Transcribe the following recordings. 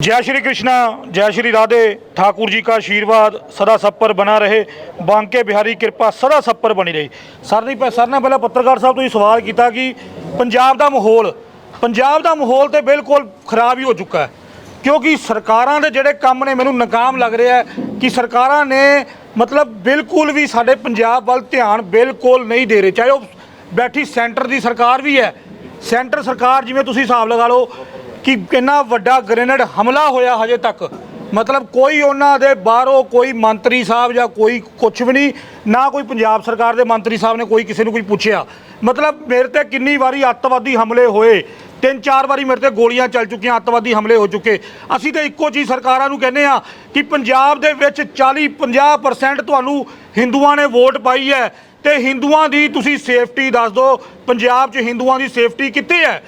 जय श्री कृष्णा जय श्री राधे ठाकुर जी का आशीर्वाद सदा सब पर बना रहे बांके बिहारी ਕਿਰਪਾ ਸਦਾ ਸਭ ਪਰ ਬਣੀ ਰਹੀ ਸਰ ਨੇ ਪਹਿ- ਸਰ ਨੇ ਪਹਿਲਾਂ ਪੱਤਰਕਾਰ ਸਾਹਿਬ ਤੋਂ ਹੀ ਸਵਾਲ ਕੀਤਾ ਕਿ ਪੰਜਾਬ ਦਾ ਮਾਹੌਲ ਪੰਜਾਬ ਦਾ ਮਾਹੌਲ ਤੇ ਬਿਲਕੁਲ ਖਰਾਬ ਹੀ ਹੋ ਚੁੱਕਾ ਹੈ ਕਿਉਂਕਿ ਸਰਕਾਰਾਂ ਦੇ ਜਿਹੜੇ ਕੰਮ ਨੇ ਮੈਨੂੰ ਨਾਕਾਮ ਲੱਗ ਰਿਹਾ ਹੈ ਕਿ ਸਰਕਾਰਾਂ ਨੇ ਮਤਲਬ ਬਿਲਕੁਲ ਵੀ ਸਾਡੇ ਪੰਜਾਬ ਵੱਲ ਧਿਆਨ ਬਿਲਕੁਲ ਨਹੀਂ ਦੇ ਰਹੇ ਚਾਹੇ ਉਹ ਬੈਠੀ ਸੈਂਟਰ ਦੀ ਸਰਕਾਰ ਵੀ ਹੈ ਸੈਂਟਰ ਸਰਕਾਰ ਜਿਵੇਂ ਤੁਸੀਂ ਹਿਸਾਬ ਲਗਾ ਲਓ ਕਿ ਕਿੰਨਾ ਵੱਡਾ ਗ੍ਰੇਨੇਡ ਹਮਲਾ ਹੋਇਆ ਹਜੇ ਤੱਕ। ਮਤਲਬ ਕੋਈ ਉਹਨਾਂ ਦੇ ਬਾਹਰੋਂ ਕੋਈ ਮੰਤਰੀ ਸਾਹਿਬ ਜਾਂ ਕੋਈ ਕੁਝ ਵੀ ਨਹੀਂ, ਨਾ ਕੋਈ ਪੰਜਾਬ ਸਰਕਾਰ ਦੇ ਮੰਤਰੀ ਸਾਹਿਬ ਨੇ ਕੋਈ ਕਿਸੇ ਨੂੰ ਕੋਈ ਪੁੱਛਿਆ। ਮਤਲਬ ਮੇਰੇ ਤੇ ਕਿੰਨੀ ਵਾਰੀ ਅੱਤਵਾਦੀ ਹਮਲੇ ਹੋਏ। ਤਿੰਨ ਚਾਰ ਵਾਰੀ ਮੇਰੇ ਤੇ ਗੋਲੀਆਂ ਚੱਲ ਚੁੱਕੀਆਂ, ਅੱਤਵਾਦੀ ਹਮਲੇ ਹੋ ਚੁੱਕੇ। ਅਸੀਂ ਤਾਂ ਇੱਕੋ ਚੀਜ਼ ਸਰਕਾਰਾਂ ਨੂੰ ਕਹਿੰਦੇ ਆ ਕਿ ਪੰਜਾਬ ਦੇ ਵਿੱਚ 40 50% ਤੁਹਾਨੂੰ ਹਿੰਦੂਆਂ ਨੇ ਵੋਟ ਪਾਈ ਹੈ। ਤੇ ਹਿੰਦੂਆਂ ਦੀ ਤੁਸੀਂ ਸੇਫਟੀ ਦੱਸ ਦਿਓ, ਪੰਜਾਬ 'ਚ ਹਿੰਦੂਆਂ ਦੀ ਸੇਫਟੀ ਕਿੱਥੇ ਹੈ?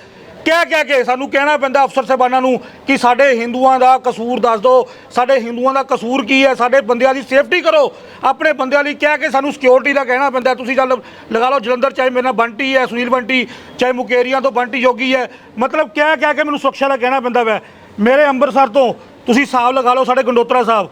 ਕਹਿ ਕਹਿ ਕੇ ਸਾਨੂੰ ਕਹਿਣਾ ਪੈਂਦਾ ਅਫਸਰ ਸਾਹਿਬਾਨਾਂ ਨੂੰ ਕਿ ਸਾਡੇ ਹਿੰਦੂਆਂ ਦਾ ਕਸੂਰ ਦੱਸ ਦਿਓ, ਸਾਡੇ ਹਿੰਦੂਆਂ ਦਾ ਕਸੂਰ ਕੀ ਹੈ, ਸਾਡੇ ਬੰਦਿਆਂ ਦੀ ਸੇਫਟੀ ਕਰੋ। ਆਪਣੇ ਬੰਦਿਆਂ ਲਈ ਕਹਿ ਕੇ ਸਾਨੂੰ ਸਿਕਿਉਰਿਟੀ ਦਾ ਕਹਿਣਾ ਪੈਂਦਾ ਤੁਸੀਂ ਚੱਲ ਲਗਾ ਲਓ ਜਲੰਧਰ, ਚਾਹੇ ਮੇਰੇ ਨਾਲ ਬੰਟੀ ਹੈ, ਸੁਨੀਲ ਬੰਟੀ, ਚਾਹੇ ਮੁਕੇਰੀਆਂ ਤੋਂ ਬੰਟੀ ਜੋਗੀ ਹੈ। ਮਤਲਬ ਕਹਿ ਕਹਿ ਕੇ ਮੈਨੂੰ ਸੁਰੱਖਿਆ ਦਾ ਕਹਿਣਾ ਪੈਂਦਾ ਵੈ। ਮੇਰੇ ਅੰਮ੍ਰਿਤਸਰ ਤੋਂ ਤੁਸੀਂ ਹਿਸਾਬ ਲਗਾ ਲਓ ਸਾਡੇ ਗੰਡੋਤਰਾ ਸਾਹਿਬ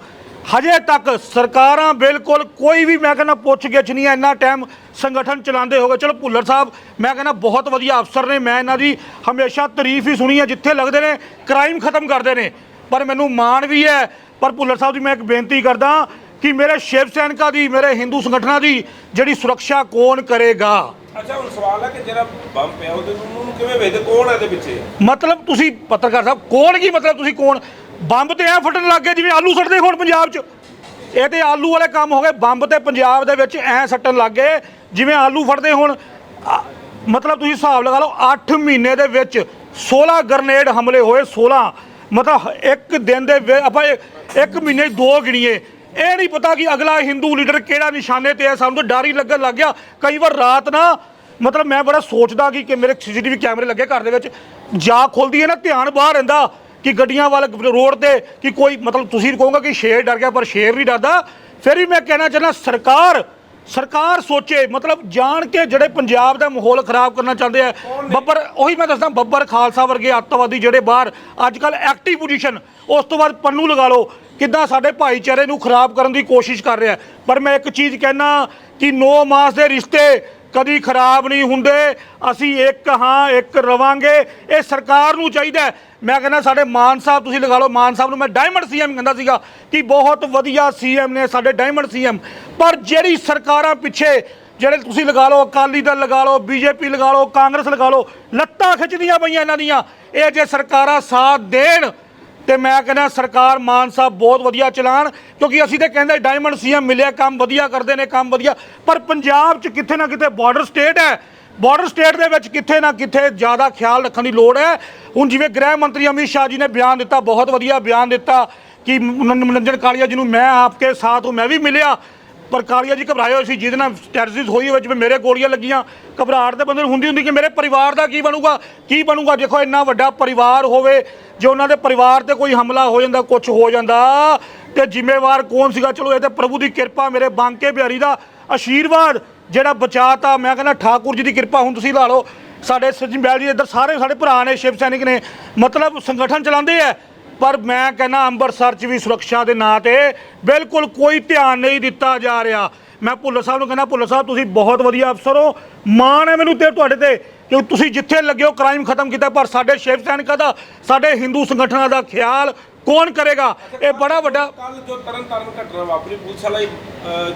ਹਜੇ ਤੱਕ ਸਰਕਾਰਾਂ ਬਿਲਕੁਲ ਕੋਈ ਵੀ ਮੈਂ ਕਹਿੰਦਾ ਪੁੱਛ ਗਿੱਛ ਨਹੀਂ ਹੈ ਇੰਨਾ ਟਾਈਮ ਸੰਗਠਨ ਚਲਾਉਂਦੇ ਹੋਗੇ। ਚਲੋ ਭੁੱਲਰ ਸਾਹਿਬ ਮੈਂ ਕਹਿੰਦਾ ਬਹੁਤ ਵਧੀਆ ਅਫਸਰ ਨੇ ਮੈਂ ਇਹਨਾਂ ਦੀ ਹਮੇਸ਼ਾ ਤਾਰੀਫ ਹੀ ਸੁਣੀ ਹੈ ਜਿੱਥੇ ਲੱਗਦੇ ਨੇ ਕ੍ਰਾਈਮ ਖਤਮ ਕਰਦੇ ਨੇ। ਪਰ ਮੈਨੂੰ ਮਾਣ ਵੀ ਹੈ ਪਰ ਭੁੱਲਰ ਸਾਹਿਬ ਦੀ ਮੈਂ ਇੱਕ ਬੇਨਤੀ ਕਰਦਾ ਕਿ ਮੇਰੇ ਸ਼ਿਵ ਸੈਨਿਕਾਂ ਦੀ ਮੇਰੇ ਹਿੰਦੂ ਸੰਗਠਨਾਂ ਦੀ ਜਿਹੜੀ ਸੁਰੱਖਿਆ ਕੌਣ ਕਰੇਗਾ? ਅੱਛਾ ਹੁਣ ਸਵਾਲ ਹੈ ਕਿ ਜਿਹੜਾ ਬੰਬ ਪਿਆ ਉਹਦੇ ਨੂੰ ਕਿਵੇਂ ਵੇਚਦੇ ਕੌਣ ਹੈ ਇਹਦੇ ਪਿੱਛੇ? ਮਤਲਬ ਤੁਸੀਂ ਪੱਤਰਕਾਰ ਸਾਹਿਬ ਕੌਣ ਕੀ ਮਤਲਬ ਤੁਸੀਂ ਕੌਣ? ਬੰਬ ਤੇ ਐ ਫਟਣ ਲੱਗ ਗਏ ਜਿਵੇਂ ਆਲੂ ਸੱਟਦੇ ਹੁਣ ਪੰਜਾਬ 'ਚ। ਇਹ ਤੇ ਆਲੂ ਵਾਲੇ ਕੰਮ ਹੋ ਗਏ। ਬੰਬ ਤੇ ਪੰਜਾਬ ਦੇ ਵਿੱਚ ਐ ਸੱਟਣ ਲੱਗ ਗਏ ਜਿਵੇਂ ਆਲੂ ਫੜਦੇ ਹੁਣ। ਮਤਲਬ ਤੁਸੀਂ ਹਿਸਾਬ ਲਗਾ ਲਓ 8 ਮਹੀਨੇ ਦੇ ਵਿੱਚ 16 ਗ੍ਰਨੇਡ ਹਮਲੇ ਹੋਏ 16 ਮਤਲਬ ਇੱਕ ਦਿਨ ਦੇ ਆਪਾਂ ਇੱਕ ਮਹੀਨੇ ਦੋ ਗਿਣੀਏ। ਇਹ ਨਹੀਂ ਪਤਾ ਕਿ ਅਗਲਾ ਹਿੰਦੂ ਲੀਡਰ ਕਿਹੜਾ ਨਿਸ਼ਾਨੇ ਤੇ ਹੈ। ਸਾਨੂੰ ਤਾਂ ਡਰ ਹੀ ਲੱਗਣ ਲੱਗ ਗਿਆ। ਕਈ ਵਾਰ ਰਾਤ ਨਾ, ਮਤਲਬ ਮੈਂ ਬੜਾ ਸੋਚਦਾ ਕਿ ਕਿ ਮੇਰੇ ਸੀਸੀਟੀਵੀ ਕੈਮਰੇ ਲੱਗੇ ਘਰ ਦੇ ਵਿੱਚ। ਜਾ ਖੁੱਲਦੀ ਹੈ ਨਾ, ਧਿਆਨ ਬਾਹਰ ਰਹਿੰਦਾ। ਕਿ ਗੱਡੀਆਂ ਵਾਲੇ ਰੋਡ ਤੇ ਕਿ ਕੋਈ ਮਤਲਬ ਤੁਸੀਂ ਕਹੋਗੇ ਕਿ ਸ਼ੇਰ ਡਰ ਗਿਆ, ਪਰ ਸ਼ੇਰ ਨਹੀਂ ਡਰਦਾ। ਫਿਰ ਵੀ ਮੈਂ ਕਹਿਣਾ ਚਾਹੁੰਦਾ, ਸਰਕਾਰ ਸਰਕਾਰ ਸੋਚੇ, ਮਤਲਬ ਜਾਣ ਕੇ ਜਿਹੜੇ ਪੰਜਾਬ ਦਾ ਮਾਹੌਲ ਖਰਾਬ ਕਰਨਾ ਚਾਹੁੰਦੇ ਆ। ਬੱਬਰ, ਉਹੀ ਮੈਂ ਦੱਸਦਾ, ਬੱਬਰ ਖਾਲਸਾ ਵਰਗੇ ਅੱਤਵਾਦੀ ਜਿਹੜੇ ਬਾਹਰ ਅੱਜ ਕੱਲ ਐਕਟਿਵ ਪੋਜੀਸ਼ਨ ਉਸ ਤੋਂ ਬਾਅਦ ਪੰਨੂ ਲਗਾ ਲਓ, ਕਿੱਦਾਂ ਸਾਡੇ ਭਾਈਚਾਰੇ ਨੂੰ ਖਰਾਬ ਕਰਨ ਦੀ ਕੋਸ਼ਿਸ਼ ਕਰ ਰਿਹਾ। ਪਰ ਮੈਂ ਇੱਕ ਚੀਜ਼ ਕਹਿਣਾ ਕਿ 9 ਮਾਸ ਦੇ ਰਿਸ਼ਤੇ ਕਦੀ ਖਰਾਬ ਨਹੀਂ ਹੁੰਦੇ, ਅਸੀਂ ਇੱਕ ਹਾਂ, ਇੱਕ ਰਵਾਂਗੇ, ਇਹ ਸਰਕਾਰ ਨੂੰ ਚਾਹੀਦਾ ਮੈਂ ਕਹਿੰਦਾ, ਸਾਡੇ ਮਾਨ ਸਾਹਿਬ ਤੁਸੀਂ ਲਗਾ ਲਓ, ਮਾਨ ਸਾਹਿਬ ਨੂੰ ਮੈਂ ਡਾਇਮੰਡ ਸੀਐਮ ਕਹਿੰਦਾ ਸੀਗਾ ਕਿ ਬਹੁਤ ਵਧੀਆ ਸੀਐਮ ਨੇ ਸਾਡੇ ਡਾਇਮੰਡ ਸੀਐਮ ਪਰ ਜਿਹੜੀ ਸਰਕਾਰਾਂ ਪਿੱਛੇ, ਜਿਹੜੇ ਤੁਸੀਂ ਲਗਾ ਲਓ, ਅਕਾਲੀ ਦਲ ਲਗਾ ਲਓ, ਬੀਜੇਪੀ ਲਗਾ ਲਓ, ਕਾਂਗਰਸ ਲਗਾ ਲਓ, ਲੱਤਾਂ ਖਿੱਚਦੀਆਂ ਪਈਆਂ ਇਹਨਾਂ ਦੀਆਂ। ਇਹ ਜੇ ਸਰਕਾਰਾਂ ਸਾਥ ਦੇਣ ਤੇ ਮੈਂ ਕਹਿੰਦਾ ਸਰਕਾਰ ਮਾਨ ਸਾਹਿਬ ਬਹੁਤ ਵਧੀਆ ਚਲਾਣ, ਕਿਉਂਕਿ ਅਸੀਂ ਤੇ ਕਹਿੰਦੇ ਡਾਇਮੰਡ ਸੀਐਮ ਮਿਲਿਆ, ਕੰਮ ਵਧੀਆ ਕਰਦੇ ਨੇ, ਕੰਮ ਵਧੀਆ। ਪਰ ਪੰਜਾਬ 'ਚ ਕਿੱਥੇ ਨਾ ਕਿਤੇ ਬਾਰਡਰ ਸਟੇਟ ਹੈ। ਬਾਰਡਰ ਸਟੇਟ ਦੇ ਵਿੱਚ ਕਿੱਥੇ ਨਾ ਕਿੱਥੇ ਜ਼ਿਆਦਾ ਖਿਆਲ ਰੱਖਣ ਦੀ ਲੋੜ ਹੈ। ਹੁਣ ਜਿਵੇਂ ਗ੍ਰਹਿ ਮੰਤਰੀ ਅਮਿਤ ਸ਼ਾਹ ਜੀ ਨੇ ਬਿਆਨ ਦਿੱਤਾ, ਬਹੁਤ ਵਧੀਆ ਬਿਆਨ ਦਿੱਤਾ ਕਿ ਮਨੋਰੰਜਨ ਕਾਲੀਆ ਜੀ ਨੂੰ ਮੈਂ ਆਪਕੇ ਸਾਥ ਹੂੰ, ਮੈਂ ਵੀ ਮਿਲਿਆ। ਪਰ ਕਾਲੀਆ ਜੀ ਘਬਰਾਏ ਹੋਏ ਸੀ, ਜਿਹਦੇ ਨਾਲ ਟੈਰਰਿਸਟ ਹੋਈ ਹੋਵੇ ਜਿਵੇਂ ਮੇਰੇ ਗੋਲੀਆਂ ਲੱਗੀਆਂ। ਘਬਰਾਹਟ ਤਾਂ ਬੰਦੇ ਨੂੰ ਹੁੰਦੀ ਹੁੰਦੀ ਕਿ ਮੇਰੇ ਪਰਿਵਾਰ ਦਾ ਕੀ ਬਣੂਗਾ ਕੀ ਬਣੂਗਾ? ਦੇਖੋ, ਇੰਨਾ ਵੱਡਾ ਪਰਿਵਾਰ ਹੋਵੇ, ਜੇ ਉਹਨਾਂ ਦੇ ਪਰਿਵਾਰ ਤੇ ਕੋਈ ਹਮਲਾ ਹੋ ਜਾਂਦਾ ਕੁਝ ਹੋ ਜਾਂਦਾ, ਤੇ ਜ਼ਿੰਮੇਵਾਰ ਕੌਣ ਸੀਗਾ? ਚਲੋ, ਇਹ ਤੇ ਪ੍ਰਭੂ ਦੀ ਕਿਰਪਾ, ਮੇਰੇ ਬਾਂਕੇ ਬਿਹਾਰੀ ਦਾ ਆਸ਼ੀਰਵਾਦ ਜਿਹੜਾ ਬਚਾਤਾ। ਮੈਂ ਕਹਿੰਦਾ, ਠਾਕੁਰ ਜੀ ਦੀ ਕਿਰਪਾ ਹੁਣ ਤੁਸੀਂ ਲਾ ਲਓ। ਸਾਡੇ ਸਚਿਨ ਬੈਲ ਜੀ ਇੱਧਰ ਸਾਰੇ ਸਾਡੇ ਭਰਾ ਨੇ, ਸ਼ਿਵ ਸੈਨਿਕ ਨੇ। ਮਤਲਬ ਸੰਗਠਨ ਚਲਾਉਂਦੇ ਆ। ਪਰ ਮੈਂ ਕਹਿੰਦਾ ਅੰਮ੍ਰਿਤਸਰ 'ਚ ਵੀ ਸੁਰੱਖਿਆ ਦੇ ਨਾਂ ਤੇ ਬਿਲਕੁਲ ਕੋਈ ਧਿਆਨ ਨਹੀਂ ਦਿੱਤਾ ਜਾ ਰਿਹਾ। ਮੈਂ ਭੁੱਲਰ ਸਾਹਿਬ ਨੂੰ ਕਹਿੰਦਾ ਭੁੱਲਰ ਸਾਹਿਬ ਤੁਸੀਂ ਬਹੁਤ ਵਧੀਆ ਅਫਸਰ ਹੋ। ਮਾਣ ਹੈ ਮੈਨੂੰ ਤੇ ਤੁਹਾਡੇ ਤੇ ਕਿ ਤੁਸੀਂ ਜਿੱਥੇ ਲੱਗੇ ਹੋ ਕ੍ਰਾਈਮ ਖਤਮ ਕੀਤਾ ਪਰ ਸਾਡੇ ਸ਼ਿਵ ਸੈਨਿਕਾਂ ਦਾ ਸਾਡੇ ਹਿੰਦੂ ਸੰਗਠਨਾਂ ਦਾ ਖਿਆਲ ਕੌਣ ਕਰੇਗਾ? ਇਹ ਬੜਾ ਵੱਡਾ ਕੱਲ ਜੋ ਤਰਨ ਤਾਰਨ ਘਟਨਾ ਵਾਪਰੀ ਪੁਲਿਸ ਵਾਲਾ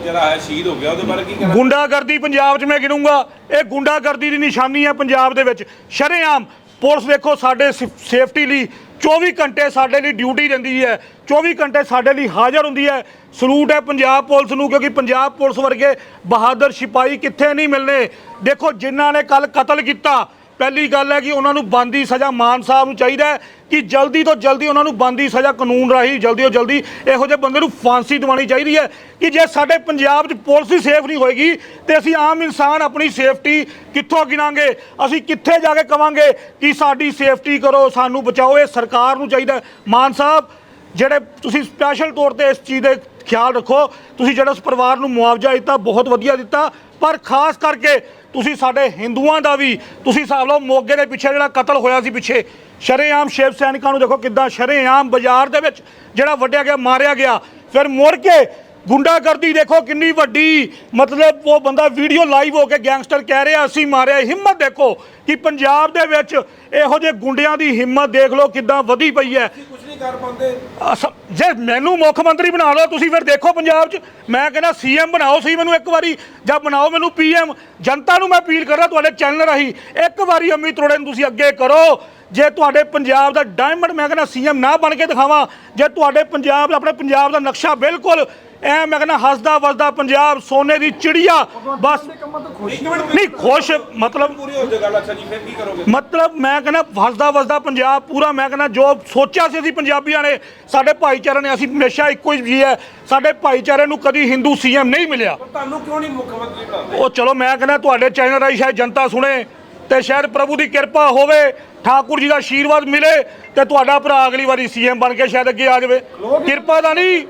ਜਿਹੜਾ ਹੈ ਸ਼ਹੀਦ ਹੋ ਗਿਆ ਉਹਦੇ ਬਾਰੇ ਕੀ ਕਹਿਣਾ? ਗੁੰਡਾਗਰਦੀ ਪੰਜਾਬ 'ਚ ਮੈਂ ਗਿਣੂੰਗਾ। ਇਹ ਗੁੰਡਾਗਰਦੀ ਦੀ ਨਿਸ਼ਾਨੀ ਹੈ ਪੰਜਾਬ ਦੇ ਵਿੱਚ। ਸ਼ਰੇਆਮ ਪੁਲਿਸ ਦੇਖੋ ਸਾਡੇ ਸੇਫਟੀ ਲਈ 24 ਘੰਟੇ ਸਾਡੇ ਲਈ ਡਿਊਟੀ ਰਹਿੰਦੀ ਹੈ। 24 ਘੰਟੇ ਸਾਡੇ ਲਈ ਹਾਜ਼ਰ ਹੁੰਦੀ ਹੈ। ਸਲੂਟ ਹੈ ਪੰਜਾਬ ਪੁਲਿਸ ਨੂੰ, ਕਿਉਂਕਿ ਪੰਜਾਬ ਪੁਲਿਸ ਵਰਗੇ ਬਹਾਦਰ ਸਿਪਾਹੀ ਕਿੱਥੇ ਨਹੀਂ ਮਿਲਨੇ। ਦੇਖੋ, ਜਿਨ੍ਹਾਂ ਨੇ ਕੱਲ ਕਤਲ ਕੀਤਾ ਪਹਿਲੀ ਗੱਲ ਹੈ ਕਿ ਉਹਨਾਂ ਨੂੰ ਬੰਦੀ ਸਜ਼ਾ ਮਾਨ ਸਾਹਿਬ ਨੂੰ ਚਾਹੀਦਾ ਹੈ ਕਿ ਜਲਦੀ ਤੋਂ ਜਲਦੀ ਉਹਨਾਂ ਨੂੰ ਬੰਦੀ ਸਜ਼ਾ ਕਾਨੂੰਨ ਰਾਹੀਂ ਜਲਦੀ ਤੋਂ ਜਲਦੀ ਇਹੋ ਜਿਹੇ ਬੰਦੇ ਨੂੰ ਫਾਂਸੀ ਦਿਵਾਉਣੀ ਚਾਹੀਦੀ ਹੈ ਕਿ ਜੇ ਸਾਡੇ ਪੰਜਾਬ 'ਚ ਪੁਲਿਸ ਹੀ ਸੇਫ ਨਹੀਂ ਹੋਏਗੀ ਤੇ ਅਸੀਂ ਆਮ ਇਨਸਾਨ ਆਪਣੀ ਸੇਫਟੀ ਕਿੱਥੋਂ ਗਿਣਾਂਗੇ? ਅਸੀਂ ਕਿੱਥੇ ਜਾ ਕੇ ਕਵਾਂਗੇ ਕਿ ਸਾਡੀ ਸੇਫਟੀ ਕਰੋ, ਸਾਨੂੰ ਬਚਾਓ, ਇਹ ਸਰਕਾਰ ਨੂੰ ਚਾਹੀਦਾ ਮਾਨ ਸਾਹਿਬ, ਜਿਹੜੇ ਤੁਸੀਂ ਸਪੈਸ਼ਲ ਤੌਰ ਤੇ ਇਸ ਚੀਜ਼ ਦੇ ਖਿਆਲ ਰੱਖੋ। ਤੁਸੀਂ ਜਿਹੜਾ ਉਸ ਪਰਿਵਾਰ ਨੂੰ ਮੁਆਵਜ਼ਾ ਦਿੱਤਾ, ਬਹੁਤ ਵਧੀਆ ਦਿੱਤਾ। ਪਰ ਖਾਸ ਕਰਕੇ ਤੁਸੀਂ ਸਾਡੇ ਹਿੰਦੂਆਂ ਦਾ ਵੀ, ਤੁਸੀਂ ਹਿਸਾਬ ਲਓ ਮੋਗੇ ਦੇ ਪਿੱਛੇ ਜਿਹੜਾ ਕਤਲ ਹੋਇਆ ਸੀ ਪਿੱਛੇ, ਸ਼ਰੇਆਮ ਸ਼ਿਵ ਸੈਨਿਕਾਂ ਨੂੰ ਦੇਖੋ ਕਿੱਦਾਂ, ਸ਼ਰੇਆਮ ਬਾਜ਼ਾਰ ਦੇ ਵਿੱਚ ਜਿਹੜਾ ਵੱਢਿਆ ਗਿਆ, ਮਾਰਿਆ ਗਿਆ। ਫਿਰ ਮੁੜ ਕੇ ਗੁੰਡਾਗਰਦੀ ਦੇਖੋ ਕਿੰਨੀ ਵੱਡੀ ਮਤਲਬ ਉਹ ਬੰਦਾ ਵੀਡੀਓ ਲਾਈਵ ਹੋ ਕੇ ਗੈਂਗਸਟਰ ਕਹਿ ਰਿਹਾ ਅਸੀਂ ਮਾਰਿਆ ਹਿੰਮਤ ਦੇਖੋ ਕਿ ਪੰਜਾਬ ਦੇ ਵਿੱਚ ਇਹੋ ਜਿਹੇ ਗੁੰਡਿਆਂ ਦੀ ਹਿੰਮਤ ਦੇਖ ਲਓ ਕਿੱਦਾਂ ਵਧੀ ਪਈ ਹੈ। ਕੁਝ ਨਹੀਂ ਕਰ ਪਾਉਂਦੇ। ਅਸ- ਜੇ ਮੈਨੂੰ ਮੁੱਖ ਮੰਤਰੀ ਬਣਾ ਲਓ ਤੁਸੀਂ ਫਿਰ ਦੇਖੋ ਪੰਜਾਬ 'ਚ ਮੈਂ ਕਹਿੰਦਾ ਸੀਐਮ ਬਣਾਓ ਸੀ ਮੈਨੂੰ ਇੱਕ ਵਾਰੀ ਜਾਂ ਬਣਾਓ ਮੈਨੂੰ ਪੀਐਮ ਜਨਤਾ ਨੂੰ ਮੈਂ ਅਪੀਲ ਕਰ ਰਿਹਾ ਤੁਹਾਡੇ ਚੈਨਲ ਰਾਹੀਂ ਇੱਕ ਵਾਰੀ ਅਮਿਤ ਅਰੋੜਾ ਨੂੰ ਤੁਸੀਂ ਅੱਗੇ ਕਰੋ। ਜੇ ਤੁਹਾਡੇ ਪੰਜਾਬ ਦਾ ਡਾਇਮੰਡ ਮੈਂ ਕਹਿੰਦਾ ਸੀਐਮ ਨਾ ਬਣ ਕੇ ਦਿਖਾਵਾਂ ਜੇ ਤੁਹਾਡੇ ਪੰਜਾਬ ਦਾ ਆਪਣੇ ਪੰਜਾਬ ਦਾ ਨਕਸ਼ਾ ਬਿਲਕੁਲ ਐ ਮੈਂ ਕਹਿੰਦਾ ਹੱਸਦਾ ਵਸਦਾ ਪੰਜਾਬ ਸੋਨੇ ਦੀ ਚਿੜੀਆ ਬਸ। ਨਹੀਂ ਖੁਸ਼ ਮਤਲਬ ਪੂਰੀ ਹੋ ਜਾਏ ਗੱਲ ਅੱਛਾ ਜੀ ਫਿਰ ਕੀ ਕਰੋਗੇ? ਮਤਲਬ ਮੈਂ ਕਹਿੰਦਾ ਵਸਦਾ ਵਸਦਾ ਪੰਜਾਬ ਪੂਰਾ ਮੈਂ ਕਹਿੰਦਾ ਜੋ ਸੋਚਿਆ ਸੀ ਅਸੀਂ ਪੰਜਾਬੀਆਂ ਨੇ ਸਾਡੇ ਭਾਈਚਾਰੇ ਨੇ ਅਸੀਂ ਹਮੇਸ਼ਾ ਇੱਕੋ ਹੀ ਜੀ ਹੈ। ਸਾਡੇ ਭਾਈਚਾਰੇ ਨੂੰ ਕਦੀ ਹਿੰਦੂ ਸੀਐਮ ਨਹੀਂ ਮਿਲਿਆ। ਤੁਹਾਨੂੰ ਕਿਉਂ ਨਹੀਂ ਮੁੱਖ ਮੰਤਰੀ ਬਣਾਉਂਦੇ? ਉਹ ਚਲੋ ਮੈਂ ਕਹਿੰਦਾ ਤੁਹਾਡੇ ਚੈਨਲ ਰਾਹੀਂ ਸ਼ਾਇਦ ਜਨਤਾ ਸੁਣੇ। ਤੇ ਸ਼ਾਇਦ ਪ੍ਰਭੂ ਦੀ ਕਿਰਪਾ ਹੋਵੇ ਠਾਕੁਰ ਜੀ ਦਾ ਆਸ਼ੀਰਵਾਦ ਮਿਲੇ ਤੇ ਤੁਹਾਡਾ ਭਰਾ ਅਗਲੀ ਵਾਰੀ ਸੀਐਮ ਬਣ ਕੇ ਸ਼ਾਇਦ ਅੱਗੇ ਆ ਜਾਵੇ। ਕਿਰਪਾ ਦਾ ਨਹੀਂ।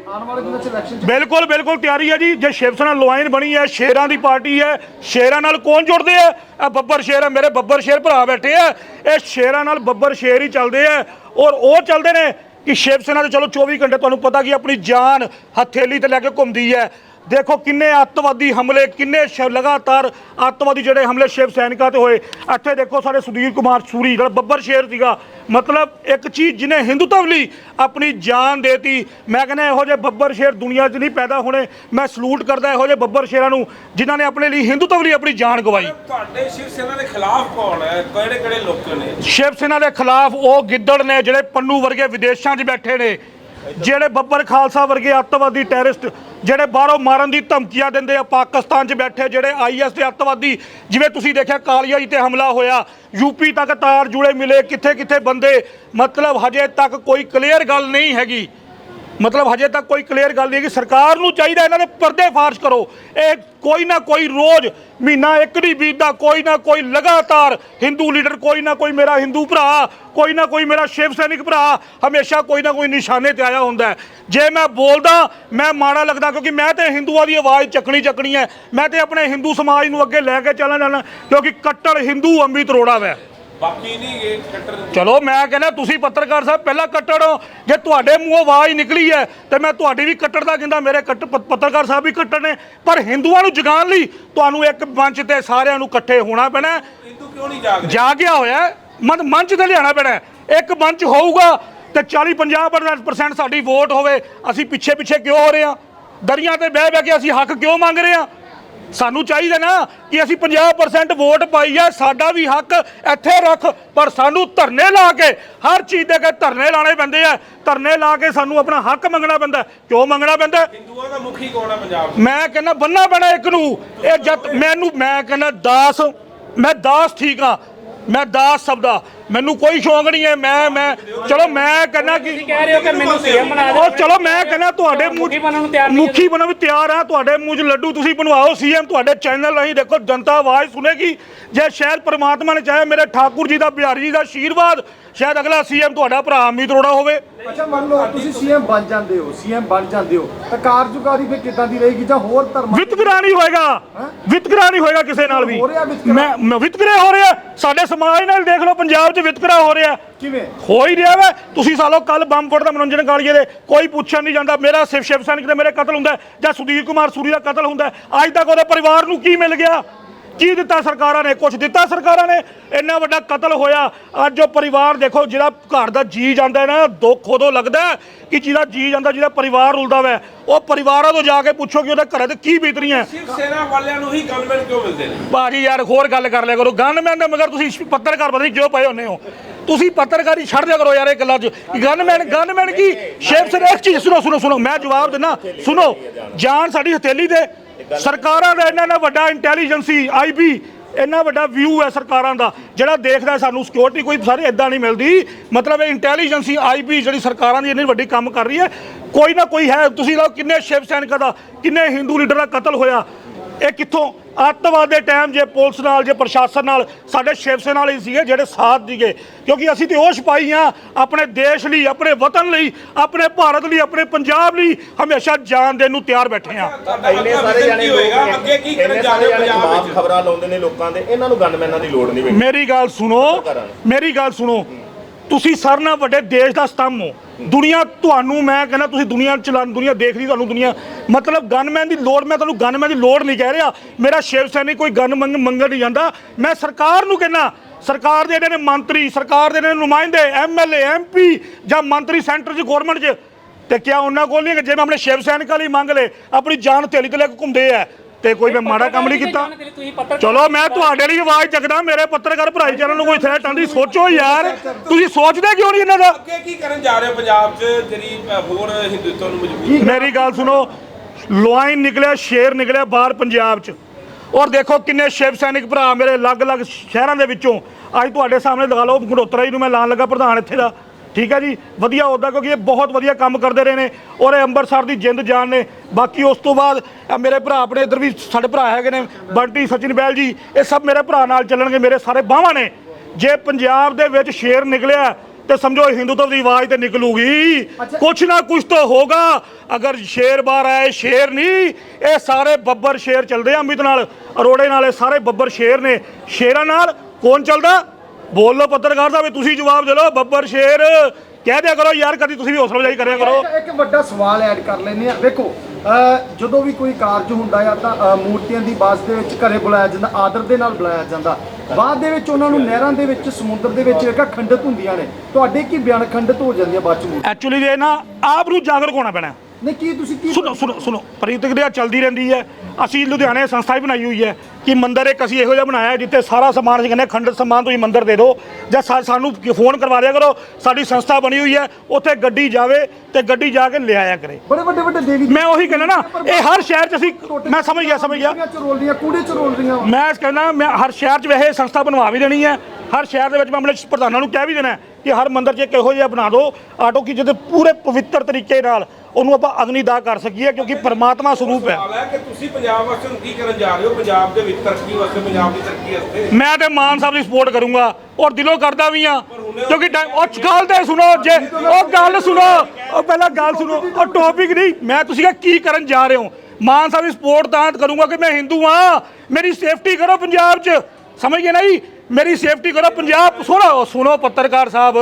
ਬਿਲਕੁਲ ਬਿਲਕੁਲ ਤਿਆਰੀ ਹੈ ਜੀ। ਜੇ ਸ਼ਿਵ ਸੈਨਾ ਲੋਇਨ ਬਣੀ ਹੈ ਸ਼ੇਰਾਂ ਦੀ ਪਾਰਟੀ ਹੈ ਸ਼ੇਰਾਂ ਨਾਲ ਕੌਣ ਜੁੜਦੇ ਆ? ਇਹ ਬੱਬਰ ਸ਼ੇਰ ਹੈ ਮੇਰੇ ਬੱਬਰ ਸ਼ੇਰ ਭਰਾ ਬੈਠੇ ਆ। ਇਹ ਸ਼ੇਰਾਂ ਨਾਲ ਬੱਬਰ ਸ਼ੇਰ ਹੀ ਚੱਲਦੇ ਆ। ਔਰ ਉਹ ਚੱਲਦੇ ਨੇ ਕਿ ਸ਼ਿਵ ਸੈਨਾ ਤੇ ਚਲੋ 24 ਘੰਟੇ ਤੁਹਾਨੂੰ ਪਤਾ ਕਿ ਆਪਣੀ ਜਾਨ ਹਥੇਲੀ ਤੇ ਲੈ ਕੇ ਘੁੰਮਦੀ ਹੈ। ਦੇਖੋ ਕਿੰਨੇ ਅੱਤਵਾਦੀ ਹਮਲੇ ਕਿੰਨੇ ਸ਼- ਲਗਾਤਾਰ ਅੱਤਵਾਦੀ ਜਿਹੜੇ ਹਮਲੇ ਸ਼ਿਵ ਸੈਨਿਕਾਂ ਤੇ ਹੋਏ। ਇੱਥੇ ਦੇਖੋ ਸਾਡੇ ਸੁਧੀਰ ਕੁਮਾਰ ਸੂਰੀ ਜਿਹੜਾ ਬੱਬਰ ਸ਼ੇਰ ਸੀਗਾ ਮਤਲਬ ਇੱਕ ਚੀਜ਼ ਜਿਹਨੇ ਹਿੰਦੂਤਵ ਲਈ ਆਪਣੀ ਜਾਨ ਦੇਤੀ। ਮੈਂ ਕਹਿੰਦਾ ਇਹੋ ਜਿਹੇ ਬੱਬਰ ਸ਼ੇਰ ਦੁਨੀਆ 'ਚ ਨਹੀਂ ਪੈਦਾ ਹੋਣੇ। ਮੈਂ ਸਲੂਟ ਕਰਦਾ ਇਹੋ ਜਿਹੇ ਬੱਬਰ ਸ਼ੇਰਾਂ ਨੂੰ ਜਿਨ੍ਹਾਂ ਨੇ ਆਪਣੇ ਲਈ ਹਿੰਦੂਤਵ ਲਈ ਆਪਣੀ ਜਾਨ ਗਵਾਈ। ਤੁਹਾਡੇ ਸ਼ਿਵ ਸੈਨਾ ਦੇ ਖਿਲਾਫ ਕੌਣ ਹੈ? ਕਿਹੜੇ ਕਿਹੜੇ ਲੋਕ ਨੇ? ਸ਼ਿਵ ਸੈਨਾ ਦੇ ਖਿਲਾਫ ਉਹ ਗਿੱਦੜ ਨੇ ਜਿਹੜੇ ਪੰਨੂ ਵਰਗੇ ਵਿਦੇਸ਼ਾਂ 'ਚ ਬੈਠੇ ਨੇ। ਜਿਹੜੇ ਬੱਬਰ ਖਾਲਸਾ ਵਰਗੇ ਅੱਤਵਾਦੀ ਟੈਰਰਿਸਟ, ਜਿਹੜੇ ਬਾਹਰੋਂ ਮਾਰਨ ਦੀ ਧਮਕੀਆਂ ਦਿੰਦੇ ਆ, ਪਾਕਿਸਤਾਨ 'ਚ ਬੈਠੇ ਜਿਹੜੇ ਆਈਐਸ ਦੇ ਅੱਤਵਾਦੀ, ਜਿਵੇਂ ਤੁਸੀਂ ਦੇਖਿਆ ਕਾਲੀਆ ਜੀ ਤੇ ਹਮਲਾ ਹੋਇਆ ਯੂਪੀ ਤੱਕ ਤਾਰ ਜੁੜੇ ਮਿਲੇ ਕਿੱਥੇ ਕਿੱਥੇ ਬੰਦੇ, ਮਤਲਬ ਹਜੇ ਤੱਕ ਕੋਈ ਕਲੀਅਰ ਗੱਲ ਨਹੀਂ ਹੈਗੀ। ਮਤਲਬ ਹਜੇ ਤੱਕ ਕੋਈ ਕਲੀਅਰ ਗੱਲ ਨਹੀਂ ਹੈ ਕਿ ਸਰਕਾਰ ਨੂੰ ਚਾਹੀਦਾ ਇਹਨਾਂ ਦੇ ਪਰਦੇ ਫਾਰਸ਼ ਕਰੋ। ਇਹ ਕੋਈ ਨਾ ਕੋਈ ਰੋਜ਼, ਮਹੀਨਾ ਇੱਕ ਨਹੀਂ ਬੀਤਦਾ, ਕੋਈ ਨਾ ਕੋਈ ਲਗਾਤਾਰ ਹਿੰਦੂ ਲੀਡਰ ਕੋਈ ਨਾ ਕੋਈ ਮੇਰਾ ਹਿੰਦੂ ਭਰਾ, ਕੋਈ ਨਾ ਕੋਈ ਮੇਰਾ ਸ਼ਿਵ ਸੈਨਿਕ ਭਰਾ, ਹਮੇਸ਼ਾ ਕੋਈ ਨਾ ਕੋਈ ਨਿਸ਼ਾਨੇ ਤੇ ਆਇਆ ਹੁੰਦਾ ਜੇ ਮੈਂ ਬੋਲਦਾ, ਮੈਂ ਮਾੜਾ ਲੱਗਦਾ, ਕਿਉਂਕਿ ਮੈਂ ਤੇ ਹਿੰਦੂਆਂ ਦੀ ਆਵਾਜ਼ ਚੱਕਣੀ ਚੱਕਣੀ ਹੈ। ਮੈਂ ਤੇ ਆਪਣੇ ਹਿੰਦੂ ਸਮਾਜ ਨੂੰ ਅੱਗੇ ਲੈ ਕੇ ਚੱਲਣਾ ਜਾਣਾ, ਕਿਉਂਕਿ ਕੱਟੜ ਹਿੰਦੂ ਅੰਮ੍ਰਿਤ ਰੋੜਾ ਵੈ। ਬਾਕੀ ਨਹੀਂ ਗਏ ਕੱਟਰ ਚਲੋ ਮੈਂ ਕਹਿੰਦਾ ਤੁਸੀਂ ਪੱਤਰਕਾਰ ਸਾਹਿਬ ਪਹਿਲਾਂ ਕੱਟੜ। ਹੋ ਜੇ ਤੁਹਾਡੇ ਮੂੰਹੋਂ ਆਵਾਜ਼ ਨਿਕਲੀ ਹੈ ਤੇ ਮੈਂ ਤੁਹਾਡੀ ਵੀ ਕੱਟੜ ਦਾ ਕਹਿੰਦਾ ਮੇਰੇ ਕੱਟ ਪ- ਪੱਤਰਕਾਰ ਸਾਹਿਬ ਵੀ ਕੱਟੜ ਨੇ। ਪਰ ਹਿੰਦੂਆਂ ਨੂੰ ਜਗਾਉਣ ਲਈ ਤੁਹਾਨੂੰ ਇੱਕ ਮੰਚ ਤੇ ਸਾਰਿਆਂ ਨੂੰ ਇਕੱਠੇ ਹੋਣਾ ਪੈਣਾ ਹੈ। ਹਿੰਦੂ ਕਿਉਂ ਨਹੀਂ ਜਾਗ ਰਹੇ ਜਾਗਿਆ ਹੋਇਆ ਹੈ, ਮਨ ਮੰਚ ਤੇ ਲਿਆਣਾ ਪੈਣਾ ਹੈ। ਇੱਕ ਮੰਚ ਹੋਊਗਾ ਤੇ 40 50% ਸਾਡੀ ਵੋਟ ਹੋਵੇ। ਅਸੀਂ ਪਿੱਛੇ ਪਿੱਛੇ ਕਿਉਂ ਹੋ ਰਹੇ ਹਾਂ? ਦਰੀਆਂ ਤੇ ਬਹਿ ਬਹਿ ਕੇ ਅਸੀਂ ਹੱਕ ਕਿਉਂ ਮੰਗ ਰਹੇ ਹਾਂ? ਸਾਨੂੰ ਚਾਹੀਦਾ ਨਾ ਕਿ ਅਸੀਂ 50% ਵੋਟ ਪਾਈ ਹੈ ਸਾਡਾ ਵੀ ਹੱਕ ਇੱਥੇ ਰੱਖ ਪਰ ਸਾਨੂੰ ਧਰਨੇ ਲਾ ਕੇ ਹਰ ਚੀਜ਼ ਦੇ ਕੇ ਧਰਨੇ ਲਾਣੇ ਪੈਂਦੇ ਆ ਧਰਨੇ ਲਾ ਕੇ ਸਾਨੂੰ ਆਪਣਾ ਹੱਕ ਮੰਗਣਾ ਪੈਂਦਾ। ਕਿਉਂ ਮੰਗਣਾ ਪੈਂਦਾ? ਹਿੰਦੂਆਂ ਦਾ ਮੁਖੀ ਕੌਣ ਹੈ ਪੰਜਾਬ ਮੈਂ ਕਹਿੰਦਾ ਬੰਨਾ ਪੈਣਾ ਇੱਕ ਨੂੰ ਇਹ ਜਦ ਮੈਨੂੰ ਮੈਂ ਕਹਿੰਦਾ ਦਾਸ ਮੈਂ ਦਾਸ ਠੀਕ ਆ ਮੈਂ ਦਾਸ ਸਬਦਾ ਮੈਨੂੰ ਕੋਈ ਸ਼ੌਂਕ ਨਹੀਂ ਹੈ ਮੈਂ ਮੈਂ ਚਲੋ ਮੈਂ ਕਹਿੰਦਾ ਕਿ ਕਹਿ ਰਹੇ ਹੋ ਕਿ ਮੈਨੂੰ ਸੀਐਮ ਬਣਾ ਉਹ ਚਲੋ ਮੈਂ ਕਹਿੰਦਾ ਤੁਹਾਡੇ ਮੁਖੀ ਬਣਨ ਨੂੰ ਤਿਆਰ ਨਹੀਂ ਮੁਖੀ ਬਣਨ ਨੂੰ ਤਿਆਰ ਆ ਤੁਹਾਡੇ ਮੂੰਹ 'ਚ ਲੱਡੂ ਤੁਸੀਂ ਬਣਵਾਓ ਸੀਐਮ ਤੁਹਾਡੇ ਚੈਨਲ ਰਾਹੀਂ ਦੇਖੋ ਜਨਤਾ ਆਵਾਜ਼ ਸੁਣੇਗੀ। ਜੇ ਸ਼ਾਇਦ ਪ੍ਰਮਾਤਮਾ ਨੇ ਚਾਹਿਆ ਮੇਰੇ ਠਾਕੁਰ ਜੀ ਦਾ ਬਿਹਾਰੀ ਜੀ ਦਾ ਆਸ਼ੀਰਵਾਦ ਸ਼ਾਇਦ ਅਗਲਾ ਸੀਐਮ ਤੁਹਾਡਾ ਭਰਾ ਅਮਿਤ ਅਰੋੜਾ ਹੋਵੇ। ਅੱਛਾ ਮੰਨ ਲਓ ਤੁਸੀਂ ਸੀਐਮ ਬਣ ਜਾਂਦੇ ਹੋ ਸੀਐਮ ਬਣ ਜਾਂਦੇ ਹੋ ਤਾਂ ਕਾਰਜਕਾਰੀ ਫਿਰ ਕਿੱਦਾਂ ਦੀ ਰਹੇਗੀ ਜਾਂ ਹੋਰ ਧਰਮਾਂ ਵਿਤਕਰਾ ਨਹੀਂ ਹੋਏਗਾ। ਵਿਤਕਰਾ ਨਹੀਂ ਹੋਏਗਾ ਕਿਸੇ ਨਾਲ ਵੀ। ਹੋ ਰਿਹਾ ਵਿਤਕਰਾ? ਮੈਂ ਮੈਂ ਵਿਤਕਰੇ ਹੋ ਰਿਹਾ। ਸਾਡੇ ਸਮਾਜ ਨਾਲ ਦੇਖ ਲਓ ਪੰਜਾਬ 'ਚ ਵਿਤਕਰਾ ਹੋ ਰਿਹਾ। ਕਿਵੇਂ? ਹੋ ਹੀ ਰਿਹਾ ਵਾ। ਤੁਸੀਂ ਸਾਲੋ ਕੱਲ ਬੰਬ ਫੁੱਟਦਾ ਮਨੋਰੰਜਨ ਕਾਲੀਏ ਦੇ ਕੋਈ ਪੁੱਛਣ ਨਹੀਂ ਜਾਂਦਾ। ਮੇਰਾ ਸਿਵ ਸ਼ਿਵ ਸੈਨਿਕ ਦੇ ਮੇਰੇ ਕਤਲ ਹੁੰਦਾ ਜਾਂ ਸੁਦੀਪ ਕੁਮਾਰ ਸੂਰੀ ਦਾ ਕਤਲ ਹੁੰਦਾ। ਅੱਜ ਤੱਕ ਉਹਦੇ ਪਰਿਵਾਰ ਨੂੰ ਕੀ ਮਿਲ ਗਿਆ? ਕੀ ਦਿੱਤਾ ਸਰਕਾਰਾਂ ਨੇ? ਕੁਝ ਦਿੱਤਾ ਸਰਕਾਰਾਂ ਨੇ? ਇੰਨਾ ਵੱਡਾ ਕਤਲ ਹੋਇਆ। ਅੱਜ ਉਹ ਪਰਿਵਾਰ ਦੇਖੋ ਜਿਹੜਾ ਘਰ ਦਾ ਜੀ ਜਾਂਦਾ ਨਾ ਦੁੱਖ ਉਦੋਂ ਲੱਗਦਾ ਕਿ ਜਿਹਦਾ ਜੀ ਜਾਂਦਾ ਜਿਹਦਾ ਪਰਿਵਾਰ ਰੁਲਦਾ ਵੈ। ਉਹ ਪਰਿਵਾਰਾਂ ਤੋਂ ਜਾ ਕੇ ਪੁੱਛੋ ਕਿ ਉਹਦੇ ਘਰੇ ਤੇ ਕੀ ਬੀਤਰੀਆਂ ਸ਼ਿਵ ਸੈਨਾ ਵਾਲਿਆਂ ਨੂੰ ਹੀ ਗਨਮੈਨ ਕਿਉਂ ਮਿਲਦੇ ਨੇ? ਬਾਜੀ ਯਾਰ ਹੋਰ ਗੱਲ ਕਰ ਲਿਆ ਕਰੋ। ਗਨਮੈਨ ਦੇ ਮਗਰ ਤੁਸੀਂ ਪੱਤਰਕਾਰ ਪਤਾ ਨਹੀਂ ਕਿਉਂ ਪਏ ਹੁੰਨੇ ਹੋ। ਤੁਸੀਂ ਪੱਤਰਕਾਰੀ ਛੱਡ ਦਿਆ ਕਰੋ ਯਾਰ ਇਹ ਗੱਲਾਂ 'ਚ। ਗਨਮੈਨ ਗਨਮੈਨ ਕੀ? ਸ਼ੇਪ ਸਰ ਇੱਕ ਚੀਜ਼ ਸੁਣੋ ਸੁਣੋ ਸੁਣੋ। ਮੈਂ ਜਵਾਬ ਦਿੰਦਾ ਸੁਣੋ। ਜਾਨ ਸਾਡੀ ਹਥੇਲੀ ਤੇ ਸਰਕਾਰਾਂ ਦਾ ਇਹਨਾਂ ਨਾਲ ਵੱਡਾ ਇੰਟੈਲੀਜੈਂਸੀ ਆਈਬੀ ਇੰਨਾ ਵੱਡਾ ਵਿਊ ਹੈ ਸਰਕਾਰਾਂ ਦਾ, ਜਿਹੜਾ ਦੇਖਦਾ ਸਾਨੂੰ ਸਿਕਿਉਰਿਟੀ ਕੋਈ ਸਾਰੇ ਇਦਾਂ ਨਹੀਂ ਮਿਲਦੀ। ਮਤਲਬ ਇਹ ਇੰਟੈਲੀਜੈਂਸੀ ਆਈਬੀ ਜਿਹੜੀ ਸਰਕਾਰਾਂ ਦੀ ਇੰਨੀ ਵੱਡੀ ਕੰਮ ਕਰ ਰਹੀ ਹੈ। ਕੋਈ ਨਾ ਕੋਈ ਹੈ, ਤੁਸੀਂ ਲਓ ਕਿੰਨੇ ਸ਼ਿਵ ਸੈਨਿਕਾਂ ਦਾ, ਕਿੰਨੇ ਹਿੰਦੂ ਲੀਡਰ ਦਾ ਕਤਲ ਹੋਇਆ, ਇਹ ਕਿੱਥੋਂ ਅੱਤਵਾਦ ਦੇ ਟਾਈਮ ਜੇ ਪੁਲਿਸ ਨਾਲ ਜੇ ਪ੍ਰਸ਼ਾਸਨ ਨਾਲ ਸਾਡੇ ਸ਼ਿਵ ਸੈਨਾ ਵਾਲੇ ਸੀਗੇ ਜਿਹੜੇ ਸਾਥ ਦੀਗੇ ਕਿਉਂਕਿ ਅਸੀਂ ਤੇ ਉਹ ਸਿਪਾਹੀ ਆ ਆਪਣੇ ਦੇਸ਼ ਲਈ ਆਪਣੇ ਵਤਨ ਲਈ ਆਪਣੇ ਭਾਰਤ ਲਈ ਆਪਣੇ ਪੰਜਾਬ ਲਈ ਹਮੇਸ਼ਾ ਜਾਨ ਦੇਣ ਨੂੰ ਤਿਆਰ ਬੈਠੇ ਆ। ਤੁਹਾਡਾ ਇੰਨੇ ਅੱਗੇ ਸਾਰੇ ਜਾਣੇ ਹੋਏਗਾ। ਅੱਗੇ ਕੀ ਕਰਨ ਇੰਨੇ ਜਾ ਸਾਰੇ ਰਹੇ ਹੋ ਜਾਣੇ ਪੰਜਾਬ ਖਿਲਾਫ ਵਿੱਚ ਖਬਰਾਂ ਲਾਉਂਦੇ ਨੇ ਲੋਕਾਂ ਦੇ। ਇਹਨਾਂ ਨੂੰ ਗਨਮੈਨਾਂ ਦੀ ਲੋੜ ਨਹੀਂ ਮੇਰੀ ਗੱਲ ਸੁਣੋ। ਮੇਰੀ ਗੱਲ ਸੁਣੋ। ਤੁਸੀਂ ਸਰ ਨਾਲੋਂ ਵੱਡੇ ਦੇਸ਼ ਦਾ ਸਤੰਭ ਹੋ। ਦੁਨੀਆ ਤੁਹਾਨੂੰ, ਮੈਂ ਕਹਿੰਦਾ ਤੁਸੀਂ ਦੁਨੀਆ ਚਲਾ ਦੁਨੀਆ ਦੇਖ ਰਹੀ ਤੁਹਾਨੂੰ ਦੁਨੀਆ। ਮਤਲਬ ਗਨਮੈਨ ਦੀ ਲੋੜ, ਮੈਂ ਤੁਹਾਨੂੰ ਗਨਮੈਨ ਦੀ ਲੋੜ ਨਹੀਂ ਕਹਿ ਰਿਹਾ। ਮੇਰਾ ਸ਼ਿਵ ਸੈਨਿਕ ਕੋਈ ਗਨ ਮੰਗ, ਮੰਗਣ ਨਹੀਂ ਜਾਂਦਾ। ਮੈਂ ਸਰਕਾਰ ਨੂੰ ਕਹਿੰਦਾ, ਸਰਕਾਰ ਦੇ ਜਿਹੜੇ ਨੇ ਮੰਤਰੀ, ਸਰਕਾਰ ਦੇ ਜਿਹੜੇ ਨੁਮਾਇੰਦੇ ਐਮਐਲਏ ਐਮਪੀ ਜਾਂ ਮੰਤਰੀ ਸੈਂਟਰ 'ਚ ਗਵਰਨਮੈਂਟ 'ਚ, ਤੇ ਕਿਆ ਉਹਨਾਂ ਕੋਲ ਨਹੀਂ ਕਿ ਜੇ ਮੈਂ ਆਪਣੇ ਸ਼ਿਵ ਸੈਨਿਕਾਂ ਲਈ ਮੰਗ ਲੇ ਆਪਣੀ ਜਾਨ ਥੇਲੀ ਤੇ ਲੈ ਕੇ ਘੁੰਮਦੇ ਆ। ਤੇ ਕੋਈ ਮੈਂ ਮਾੜਾ ਕੰਮ ਨਹੀਂ ਕੀਤਾ। ਚਲੋ ਮੈਂ ਤੁਹਾਡੇ ਲਈ ਆਵਾਜ਼ ਚੱਕਦਾ ਮੇਰੇ ਪੱਤਰਕਾਰ ਭਰਾਈ ਚੈਨਲ ਨੂੰ ਕੋਈ ਥ੍ਰੈਟ ਆਂਦੀ ਸੋਚੋ ਯਾਰ। ਤੁਸੀਂ ਸੋਚਦੇ ਕਿਉਂ ਨਹੀਂ ਇਹਨਾਂ ਦਾ? ਅੱਗੇ ਕੀ ਕਰਨ ਜਾ ਰਹੇ ਹੋ ਪੰਜਾਬ 'ਚ? ਜਿਹੜੀ ਹੋਰ ਹਿੰਦੂਤਵ ਨੂੰ ਮਜ਼ਬੂਤ ਮੇਰੀ ਗੱਲ ਸੁਣੋ ਲੋਆਈਨ ਨਿਕਲਿਆ ਸ਼ੇਰ ਨਿਕਲਿਆ ਬਾਹਰ ਪੰਜਾਬ 'ਚ। ਔਰ ਦੇਖੋ ਕਿੰਨੇ ਸ਼ਿਵ ਸੈਨਿਕ ਭਰਾ ਮੇਰੇ ਅਲੱਗ-ਅਲੱਗ ਸ਼ਹਿਰਾਂ ਦੇ ਵਿੱਚੋਂ। ਅੱਜ ਤੁਹਾਡੇ ਸਾਹਮਣੇ ਲਗਾ ਲਓ ਗੜੋਤਰਾ ਜੀ ਨੂੰ ਮੈਂ ਲਾਣ ਲੱਗਾ ਪ੍ਰਧਾਨ ਇੱਥੇ ਦਾ। ਠੀਕ ਹੈ ਜੀ ਵਧੀਆ ਉਹਦਾ ਕਿਉਂਕਿ ਇਹ ਬਹੁਤ ਵਧੀਆ ਕੰਮ ਕਰਦੇ ਰਹੇ ਨੇ। ਔਰ ਇਹ ਅੰਮ੍ਰਿਤਸਰ ਦੀ ਜਿੰਦ ਜਾਨ ਨੇ। ਬਾਕੀ ਉਸ ਤੋਂ ਬਾਅਦ ਇਹ ਮੇਰੇ ਭਰਾ ਆਪਣੇ ਇੱਧਰ ਵੀ ਸਾਡੇ ਭਰਾ ਹੈਗੇ ਨੇ ਬੰਟੀ ਸਚਿਨ ਬੈਲ ਜੀ ਇਹ ਸਭ ਮੇਰੇ ਭਰਾ ਨਾਲ ਚੱਲਣਗੇ ਮੇਰੇ ਸਾਰੇ ਬਾਹਾਂ ਨੇ। ਜੇ ਪੰਜਾਬ ਦੇ ਵਿੱਚ ਸ਼ੇਰ ਨਿਕਲਿਆ ਤੇ ਸਮਝੋ ਹਿੰਦੂਤਵ ਦੀ ਆਵਾਜ਼ ਤੇ ਨਿਕਲੂਗੀ। ਕੁਛ ਨਾ ਕੁਛ ਤਾਂ ਹੋਗਾ ਅਗਰ ਸ਼ੇਰ ਬਾਹਰ ਆਏ ਸ਼ੇਰ ਨਹੀਂ ਇਹ ਸਾਰੇ ਬੱਬਰ ਸ਼ੇਰ ਚੱਲਦੇ ਆ ਅਮਿਤ ਨਾਲ। ਅਰੋੜੇ ਨਾਲ ਇਹ ਸਾਰੇ ਬੱਬਰ ਸ਼ੇਰ ਨੇ। ਸ਼ੇਰਾਂ ਨਾਲ ਕੌਣ ਚੱਲਦਾ? ਬੋਲ ਲਓ ਪੱਤਰਕਾਰ ਸਾਹਿਬ ਤੁਸੀਂ ਜਵਾਬ ਦੇ ਲਓ ਬੱਬਰ ਸ਼ੇਰ। ਕਹਿ ਦਿਆ ਕਰੋ ਯਾਰ ਕਦੀ ਤੁਸੀਂ ਵੀ ਹੌਸਲਾ ਅਫਜ਼ਾਈ ਕਰਿਆ ਕਰੋ। ਇੱਕ- ਇੱਕ ਵੱਡਾ ਸਵਾਲ ਐਡ ਕਰ ਲੈਂਦੇ ਆ ਦੇਖੋ ਅਹ ਜਦੋਂ ਵੀ ਕੋਈ ਕਾਰਜ ਹੁੰਦਾ ਆ ਤਾਂ ਅਹ ਮੂਰਤੀਆਂ ਦੀ ਬਾਸ ਦੇ ਵਿੱਚ ਘਰੇ ਬੁਲਾਇਆ ਜਾਂਦਾ ਆਦਰ ਦੇ ਨਾਲ ਬੁਲਾਇਆ ਜਾਂਦਾ। ਬਾਅਦ ਦੇ ਵਿੱਚ ਉਹਨਾਂ ਨੂੰ ਨਹਿਰਾਂ ਦੇ ਵਿੱਚ ਸਮੁੰਦਰ ਦੇ ਵਿੱਚ ਇੱਕ ਖੰਡਿਤ ਹੁੰਦੀਆਂ ਨੇ ਤੁਹਾਡੇ ਕੀ ਬਿਆਨ ਖੰਡਿਤ ਹੋ ਜਾਂਦੀਆਂ ਬਾਅਦ ਚ ਮੂਰਤੀ? ਐਕਚੁਅਲੀ ਇਹ ਨਾ ਆਪ ਨੂੰ ਜਾਗਰੂਕ ਹੋਣਾ ਪੈਣਾ। ਨਹੀਂ ਕੀ ਤੁਸੀਂ ਕੀ ਸੁਣੋ ਸੁਣੋ ਸੁਣੋ। ਪ੍ਰਤੀਕਿਰਿਆ ਚੱਲਦੀ ਰਹਿੰਦੀ ਹੈ। ਅਸੀਂ ਲੁਧਿਆਣੇ ਸੰਸਥਾ ਵੀ ਬਣਾਈ ਹੋਈ ਹੈ। ਕਿ ਮੰਦਿਰ ਇੱਕ ਅਸੀਂ ਇਹੋ ਜਿਹਾ ਬਣਾਇਆ ਜਿੱਥੇ ਸਾਰਾ ਸਮਾਨ ਅਸੀਂ ਕਹਿੰਦੇ ਖੰਡਿਤ ਸਮਾਨ ਤੁਸੀਂ ਮੰਦਿਰ ਦੇ ਦਿਓ। ਜਾਂ ਸਾ- ਸਾਨੂੰ ਫੋਨ ਕਰਵਾ ਦਿਆ ਕਰੋ ਸਾਡੀ ਸੰਸਥਾ ਬਣੀ ਹੋਈ ਹੈ ਉੱਥੇ ਗੱਡੀ ਜਾਵੇ ਤੇ ਗੱਡੀ ਜਾ ਕੇ ਲਿਆਇਆ ਕਰੇ। ਬੜੇ ਵੱਡੇ ਵੱਡੇ ਦੇਵੀ ਮੈਂ ਉਹੀ ਕਹਿੰਦਾ ਨਾ ਇਹ ਹਰ ਸ਼ਹਿਰ 'ਚ ਅਸੀਂ ਮੈਂ ਸਮਝ ਗਿਆ ਸਮਝ ਗਿਆ। ਚ ਰੋਲ ਰਹੀਆਂ ਕੂੜੇ ਚ ਰੋਲ ਰਹੀਆਂ ਮੈਂ ਕਹਿੰਦਾ ਮੈਂ ਹਰ ਸ਼ਹਿਰ 'ਚ ਵੈਸੇ ਸੰਸਥਾ ਬਣਵਾ ਵੀ ਦੇਣੀ ਹੈ। ਹਰ ਸ਼ਹਿਰ ਦੇ ਵਿੱਚ ਮੈਂ ਆਪਣੇ ਪ੍ਰਧਾਨਾਂ ਨੂੰ ਕਹਿ ਵੀ ਦੇਣਾ ਕਿ ਹਰ ਮੰਦਿਰ 'ਚ ਇੱਕ ਇਹੋ ਜਿਹਾ ਬਣਾ ਦਿਓ ਆਟੋ ਕੀ ਜਿਹਦੇ ਪੂਰੇ ਪਵਿੱਤਰ ਤਰੀਕੇ ਨਾਲ ਉਹਨੂੰ ਆਪਾਂ ਅਗਨੀਦਾਹ ਕਰ ਸਕੀਏ ਕਿਉਂਕਿ ਪਰਮਾਤਮਾ ਸਰੂਪ ਹੈ। ਸਵਾਲ ਹੈ ਕਿ ਤੁਸੀਂ ਪੰਜਾਬ ਵਾਸਤੇ ਹੁਣ ਕੀ ਕਰਨ ਜਾ ਰਹੇ ਹੋ? ਪੰਜਾਬ ਦੇ ਵਿੱਚ ਤਰੱਕੀ ਵਾਸਤੇ ਪੰਜਾਬ ਦੀ ਤਰੱਕੀ ਵਾਸਤੇ? ਮੈਂ ਤੇ ਮਾਨ ਸਾਹਿਬ ਦੀ ਸਪੋਰਟ ਕਰੂੰਗਾ ਔਰ ਦਿਲੋਂ ਕਰਦਾ ਵੀ ਆ ਕਿਉਂਕਿ ਟਾਈਮ- ਉਹ ਗੱਲ ਤੇ ਸੁਣੋ ਜੇ ਉਹ ਗੱਲ ਸੁਣੋ ਉਹ ਪਹਿਲਾਂ ਗੱਲ ਸੁਣੋ ਉਹ ਟੌਪਿਕ ਨਹੀਂ ਮੈਂ ਤੁਸੀਂ ਕਿਹਾ ਕੀ ਕਰਨ ਜਾ ਰਹੇ ਹੋ? ਮਾਨ ਸਾਹਿਬ ਦੀ ਸਪੋਰਟ ਤਾਂ ਕਰੂੰਗਾ ਕਿ ਮੈਂ ਹਿੰਦੂ ਆ ਮੇਰੀ ਸੇਫਟੀ ਕਰੋ ਪੰਜਾਬ 'ਚ। ਸਮਝ ਗਏ ਨਾ ਜੀ ਮੇਰੀ ਸੇਫਟੀ ਕਰੋ ਪੰਜਾਬ ਸੁਣੋ ਸੁਣੋ ਪੱਤਰਕਾਰ ਸਾਹਿਬ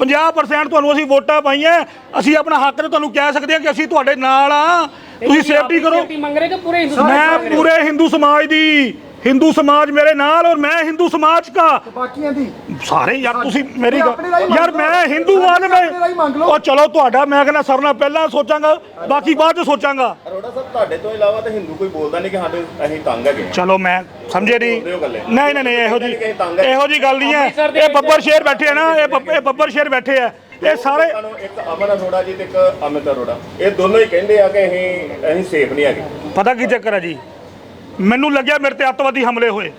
50% ਤੁਹਾਨੂੰ ਅਸੀਂ ਵੋਟਾਂ ਪਾਈਆਂ ਅਸੀਂ ਆਪਣਾ ਹੱਕ ਤੇ ਤੁਹਾਨੂੰ ਕਹਿ ਸਕਦੇ ਹਾਂ ਕਿ ਅਸੀਂ ਤੁਹਾਡੇ ਨਾਲ ਆ ਤੁਸੀਂ ਸੇਫਟੀ ਕਰੋ। ਮੰਗ ਰਹੇ ਕਿ ਪੂਰੇ ਹਿੰਦੂ ਮੈਂ ਪੂਰੇ ਹਿੰਦੂ ਸਮਾਜ ਦੀ ਹਿੰਦੂ ਸਮਾਜ ਮੇਰੇ ਨਾਲ ਔਰ ਮੈਂ ਹਿੰਦੂ ਸਮਾਜ ਬਾਕੀਆਂ ਦੀ ਸਾਰੇ ਯਾਰ ਤੁਸੀਂ ਮੇਰੀ ਆਪਣੇ ਯਾਰ ਲਓ। ਮੈਂ ਹਿੰਦੂ ਤੇ ਆਪਣੇ ਰਾਹੀਂ ਮੰਗ ਮੈਂ ਲਓ। ਉਹ ਚਲੋ ਤੁਹਾਡਾ ਮੈਂ ਕਹਿੰਦਾ ਸਰਨਾ ਪਹਿਲਾਂ ਸੋਚਾਂਗਾ ਬਾਕੀ ਬਾਅਦ ਚ ਸੋਚਾਂਗਾ ਅਰੋੜਾ ਸਾਹਿਬ ਤੁਹਾਡੇ ਤੋਂ ਇਲਾਵਾ ਤਾਂ ਹਿੰਦੂ ਕੋਈ ਬੋਲਦਾ ਨਹੀਂ ਕਿ ਸਾਡੇ ਅਸੀਂ ਤੰਗ ਹੈਗੇ ਹਾਂ। ਚਲੋ ਮੈਂ ਸਮਝੇ ਨਹੀਂ ਬੋਲਦੇ ਹੋ ਗੱਲੇ। ਨਹੀਂ ਨਹੀਂ ਨਹੀਂ ਇਹੋ ਜੀ ਹੈ। ਇਹੋ ਜੀ ਗੱਲ ਨਹੀਂ ਹੈ ਇਹ ਬੱਬਰ ਸ਼ੇਰ ਬੈਠੇ ਆ ਨਾ ਇਹ ਬੱਬ- ਇਹ ਬੱਬਰ ਸ਼ੇਰ ਬੈਠੇ ਆ ਇਹ ਸਾਰੇ ਲੋਕਾਂ ਨੂੰ ਇੱਕ ਅਮਨ ਅਰੋੜਾ ਜੀ ਤੇ ਇੱਕ ਅਮਿਤ ਅਰੋੜਾ ਇਹ ਦੋਨੋਂ ਹੀ ਕਹਿੰਦੇ ਆ ਕਿ ਅਸੀਂ ਅਸੀਂ ਸੇਫ ਨਹੀਂ ਹੈਗੇ ਪਤਾ ਕੀ ਚੱਕਰ ਹੈ ਜੀ ਮੈਨੂੰ ਲੱਗਿਆ ਮੇਰੇ ਤੇ ਅੱਤਵਾਦੀ ਹਮਲੇ ਹੋਏ।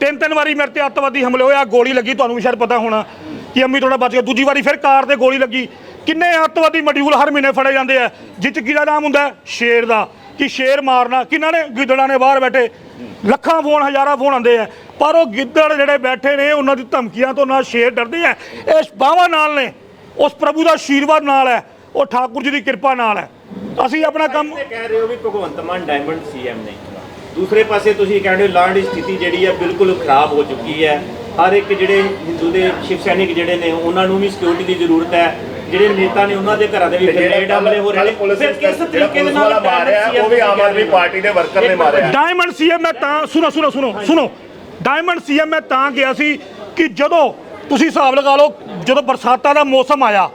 ਤਿੰਨ ਤਿੰਨ ਵਾਰੀ ਮੇਰੇ ਤੇ ਅੱਤਵਾਦੀ ਹਮਲੇ ਹੋਏ। ਆ ਗੋਲੀ ਲੱਗੀ ਤੁਹਾਨੂੰ ਵੀ ਸ਼ਾਇਦ ਪਤਾ ਹੋਣਾ ਕਿ ਅੰਮੀ ਥੋੜਾ ਬਚ ਗਿਆ। ਦੂਜੀ ਵਾਰੀ ਫਿਰ ਕਾਰ ਤੇ ਗੋਲੀ ਲੱਗੀ। ਕਿੰਨੇ ਅੱਤਵਾਦੀ ਮੋਡਿਊਲ ਹਰ ਮਹੀਨੇ ਫੜੇ ਜਾਂਦੇ ਆ। ਜਿਹ 'ਚ ਕਿਹਦਾ ਨਾਮ ਹੁੰਦਾ? ਸ਼ੇਰ ਦਾ। ਕਿ ਸ਼ੇਰ ਮਾਰਨਾ। ਕਿਹਨਾਂ ਨੇ? ਗਿੱਦੜਾਂ ਨੇ ਬਾਹਰ ਬੈਠੇ। ਲੱਖਾਂ ਫੋਨ ਹਜ਼ਾਰਾਂ ਫੋਨ ਆਉਂਦੇ ਆ। ਪਰ ਉਹ ਗਿੱਦੜ ਜਿਹੜੇ ਬੈਠੇ ਨੇ ਉਹਨਾਂ ਦੀ ਧਮਕੀਆਂ ਤੋਂ ਨਾ ਸ਼ੇਰ ਡਰਦੇ ਆ। ਇਸ ਬਾਹਾਂ ਨਾਲ ਨੇ। ਉਸ ਪ੍ਰਭੂ ਦਾ ਆਸ਼ੀਰਵਾਦ ਨਾਲ ਹੈ। ਉਹ ਠਾਕੁਰ ਜੀ ਦੀ ਕਿਰਪਾ ਨਾਲ ਹੈ। ਅਸੀਂ ਆਪਣਾ ਕੰਮ ਕਹਿ ਰਹੇ ਹੋ ਵੀ ਭਗਵੰਤ ਮਾਨ ਡਾਇਮੰਡ ਸੀਐਮ ਨੇ। ਦੂਸਰੇ ਪਾਸੇ ਤੁਸੀਂ ਕਹਿੰਦੇ ਹੋ ਲਾਂਡ ਦੀ ਸਥਿਤੀ ਜਿਹੜੀ ਹੈ ਬਿਲਕੁਲ ਖਰਾਬ ਹੋ ਚੁੱਕੀ ਹੈ। ਹਰ ਇੱਕ ਜਿਹੜੇ ਹਿੰਦੂ ਦੇ ਸ਼ਿਵ ਸੈਨਿਕ ਜਿਹੜੇ ਨੇ ਉਹਨਾਂ ਨੂੰ ਵੀ ਸਿਕਿਉਰਿਟੀ ਦੀ ਜ਼ਰੂਰਤ ਹੈ। ਜਿਹੜੇ ਨੇਤਾ ਨੇ ਉਹਨਾਂ ਦੇ ਘਰਾਂ ਦੇ ਵੀ ਤੇ ਜਿਹੜਾ ਗ੍ਰੇਡ ਹਮਲੇ ਹੋ ਰਹੇ ਨੇ। ਪੁਲਿਸ ਫਿਰ ਕਿਸ ਤਰੀਕੇ ਦੇ ਨਾਲ ਮਾਰਿਆ ਉਹ ਵੀ ਆਮ ਆਦਮੀ ਪਾਰਟੀ ਦੇ ਵਰਕਰ ਨੇ ਮਾਰਿਆ। ਡਾਇਮੰਡ ਸੀਐਮ ਮੈਂ ਤਾਂ ਸੁਣੋ ਸੁਣੋ ਸੁਣੋ ਸੁਣੋ। ਡਾਇਮੰਡ ਸੀਐਮ ਮੈਂ ਤਾਂ ਗਿਆ ਸੀ ਕਿ ਜਦੋਂ ਤੁਸੀਂ ਹਿਸਾਬ ਲਗਾ ਲਓ ਜਦੋਂ ਬਰਸਾਤਾਂ ਦਾ ਮੌਸਮ ਆਇਆ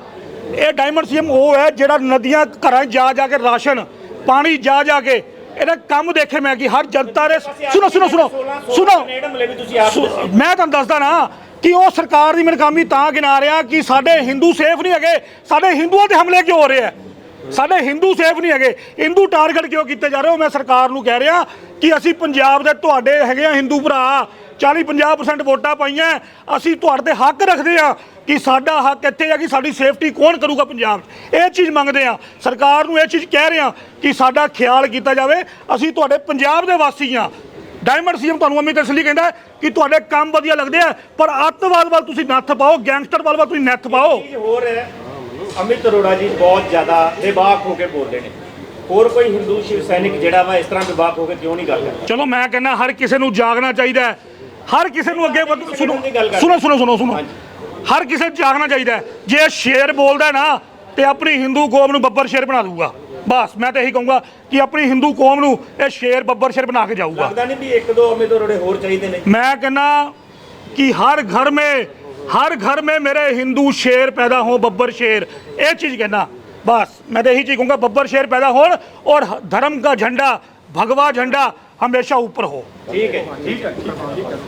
ਇਹ ਡਾਇਮੰਡ ਸੀਐਮ ਉਹ ਹੈ ਜਿਹੜਾ ਨਦੀਆਂ ਘਰਾਂ 'ਚ ਜਾ ਜਾ ਕੇ ਰਾਸ਼ਨ ਪਾਣੀ ਜਾ ਜਾ ਕੇ ਇਹਦਾ ਕੰਮ ਦੇਖੇ ਮੈਂ ਕਿ ਹਰ ਜਨਤਾ ਦੇ ਸੁਣੋ ਸੁਣੋ ਸੁਣੋ। ਸੁਣੋ। ਮੈਂ ਤੁਹਾਨੂੰ ਦੱਸਦਾ ਨਾ ਕਿ ਉਹ ਸਰਕਾਰ ਦੀ ਮਨਕਾਮੀ ਤਾਂ ਗਿਣਾ ਰਿਹਾ ਕਿ ਸਾਡੇ ਹਿੰਦੂ ਸੇਫ ਨਹੀਂ ਹੈਗੇ। ਸਾਡੇ ਹਿੰਦੂਆਂ ਤੇ ਹਮਲੇ ਕਿਉਂ ਹੋ ਰਹੇ ਆ? ਸਾਡੇ ਹਿੰਦੂ ਸੇਫ ਨਹੀਂ ਹੈਗੇ। ਹਿੰਦੂ ਟਾਰਗੇਟ ਕਿਉਂ ਕੀਤੇ ਜਾ ਰਹੇ ਹੋ? ਮੈਂ ਸਰਕਾਰ ਨੂੰ ਕਹਿ ਰਿਹਾ ਕਿ ਅਸੀਂ ਪੰਜਾਬ ਦੇ ਤੁਹਾਡੇ ਹੈਗੇ ਆ ਹਿੰਦੂ ਭਰਾ। 40 50% ਵੋਟਾਂ ਪਾਈਆਂ। ਅਸੀਂ ਤੁਹਾਡੇ ਤੇ ਹੱਕ ਰੱਖਦੇ ਆ। ਕਿ ਸਾਡਾ ਹੱਕ ਇੱਥੇ ਹੈ ਕਿ ਸਾਡੀ ਸੇਫਟੀ ਕੌਣ ਕਰੂਗਾ ਪੰਜਾਬ 'ਚ? ਇਹ ਚੀਜ਼ ਮੰਗਦੇ ਆ ਸਰਕਾਰ ਨੂੰ ਇਹ ਚੀਜ਼ ਕਹਿ ਰਹੇ ਆ ਕਿ ਸਾਡਾ ਖਿਆਲ ਕੀਤਾ ਜਾਵੇ। ਅਸੀਂ ਤੁਹਾਡੇ ਪੰਜਾਬ ਦੇ ਵਾਸੀ ਆ ਡਾਇਮੰਡ ਸੀਐਮ ਤੁਹਾਨੂੰ ਅਮਿਤ ਅਸਲੀ ਕਹਿੰਦਾ ਕਿ ਤੁਹਾਡੇ ਕੰਮ ਵਧੀਆ ਲੱਗਦੇ ਆ ਪਰ ਅੱਤਵਾਦ ਵੱਲ ਤੁਸੀਂ ਨੱਥ ਪਾਓ ਗੈਂਗਸਟਰ ਵੱਲ ਵੱਲ ਤੁਸੀਂ ਨੱਥ ਪਾਓ। ਹੋਰ ਹੈ ਅਮਿਤ ਅਰੋੜਾ ਜੀ ਬਹੁਤ ਜ਼ਿਆਦਾ ਬੇਬਾਕ ਹੋ ਕੇ ਬੋਲਦੇ ਨੇ। ਹੋਰ ਕੋਈ ਹਿੰਦੂ ਸ਼ਿਵ ਸੈਨਿਕ ਜਿਹੜਾ ਵਾ ਇਸ ਤਰ੍ਹਾਂ ਬੇਬਾਕ ਹੋ ਕੇ ਕਿਉਂ ਨਹੀਂ ਗੱਲ ਕਰਦਾ? ਚਲੋ ਮੈਂ ਕਹਿੰਦਾ ਹਰ ਕਿਸੇ ਨੂੰ ਜਾਗਣਾ ਚਾਹੀਦਾ ਹੈ। ਹਰ ਕਿਸੇ ਨੂੰ ਅੱਗੇ ਵਧ- ਸੁਣੋ ਸੁਣੋ ਸੁਣੋ ਸੁਣੋ ਹਰ ਕਿਸੇ ਜਾਗਣਾ ਚਾਹੀਦਾ ਜੇ ਸ਼ੇਰ ਬੋਲਦਾ ਨਾ ਤੇ ਆਪਣੀ ਹਿੰਦੂ ਕੌਮ ਨੂੰ ਬੱਬਰ ਸ਼ੇਰ ਬਣਾ ਦੂਗਾ ਬਸ ਮੈਂ ਤਾਂ ਇਹੀ ਕਹੂੰਗਾ ਕਿ ਆਪਣੀ ਹਿੰਦੂ ਕੌਮ ਨੂੰ ਇਹ ਸ਼ੇਰ ਬੱਬਰ ਸ਼ੇਰ ਬਣਾ ਕੇ ਜਾਊਗਾ। ਲੱਗਦਾ ਨਹੀਂ ਵੀ ਇੱਕ ਦੋ ਉਮੀਦਵਾਰ ਹੋਰ ਚਾਹੀਦੇ ਨੇ। ਮੈਂ ਕਹਿੰਦਾ ਕਿ ਹਰ ਘਰ ਮੇ ਹਰ ਘਰ ਮੇ ਮੇਰੇ ਹਿੰਦੂ ਸ਼ੇਰ ਪੈਦਾ ਹੋ ਬੱਬਰ ਸ਼ੇਰ। ਇਹ ਚੀਜ਼ ਕਹਿੰਦਾ। ਬਸ ਮੈਂ ਤਾਂ ਇਹੀ ਚੀਜ਼ ਕਹੂੰਗਾ ਬੱਬਰ ਸ਼ੇਰ ਪੈਦਾ ਹੋਣ ਔਰ ਧਰਮ ਦਾ ਝੰਡਾ ਭਗਵਾ ਝੰਡਾ ਹਮੇਸ਼ਾ ਉੱਪਰ ਹੋ। ਠੀਕ ਹੈ ਠੀਕ ਹੈ।